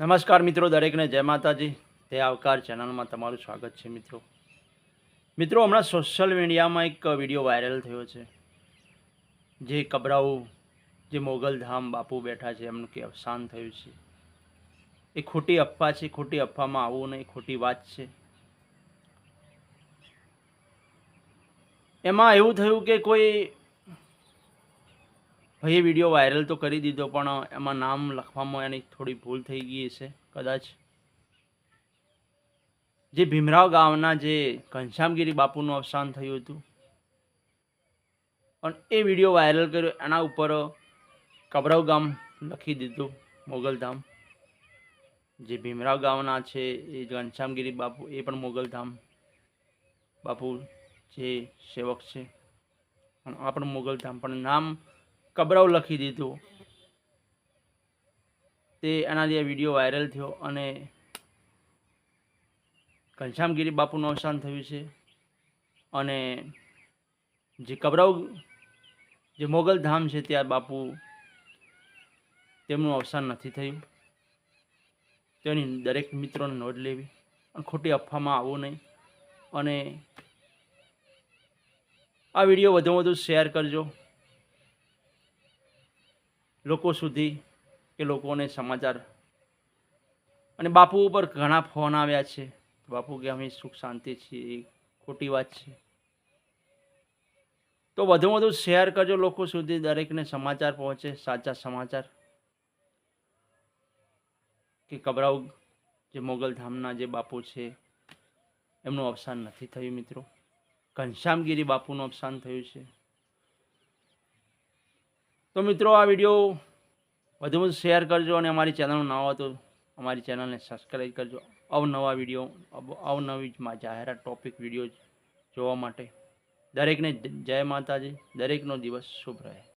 નમસ્કાર મિત્રો, દરેકને જય માતાજી. તે આવકાર ચેનલમાં તમારું સ્વાગત છે મિત્રો. મિત્રો, હમણાં સોશિયલ મીડિયામાં એક વીડિયો વાયરલ થયો છે. જે કબરાઉ, જે મોગલધામ બાપુ બેઠા છે, એમનું કે અવસાન થયું છે. એ ખોટી અફવા છે, ખોટી અફવામાં આવવું નહીં, ખોટી વાત છે. એમાં એવું થયું કે કોઈ ભાઈએ વીડિયો વાયરલ તો કરી દીધો, પણ એમાં નામ લખવામાં એની થોડી ભૂલ થઈ ગઈ હશે, કદાચ. જે ભીમરાવ ગામના જે ઘનશ્યામગીરી બાપુનું અવસાન થયું હતું. પણ એ વીડિયો વાયરલ કર્યો, એના ઉપર કબરાવ ગામ લખી દીધું મોગલધામ જે ભીમરાવ ગામના છે, એ ઘનશ્યામગીરી બાપુ, એ પણ મોગલધામ બાપુ જે સેવક છે, પણ આ પણ મોગલધામ પણ નામ કબરાવ લખી દીધું. તે એના જે વીડિયો વાયરલ થયો અને ઘનશ્યામગીરી બાપુનું અવસાન થયું છે. અને જે કબરાવ જે મોગલ ધામ છે ત્યાં બાપુ, તેમનું અવસાન નથી થયું. તેની દરેક મિત્રોને નોંધ લેવી. અને ખોટી અફવામાં આવવું નહીં. અને આ વીડિયો વધુ વધુ શેર કરજો. લોકો સુધી કે લોકોને સમાચાર. અને બાપુ ઉપર ઘણા ફોન આવ્યા છે. બાપુ કે અમે સુખ શાંતિ છીએ, ખોટી વાત છે. તો વધુ વધુ શેર કરજો લોકો સુધી દરેકને સમાચાર પહોંચે, સાચા સમાચાર. કે કબરાઉ જે મોગલધામના જે બાપુ છે, એમનું અવસાન નથી થયું મિત્રો. ઘનશ્યામગીરી બાપુનું અવસાન થયું છે. તો મિત્રો, આ વીડિયો વધુ શેર કરજો અને અમારી ચેનલ ન હોય તો અમારી ચેનલને સબસ્ક્રાઈબ કરજો. અવનવા વીડિયો અવનવી જાહેરાત ટોપિક વીડિયો જોવા માટે. દરેકને જય માતાજી. દરેકનો દિવસ શુભ રહે.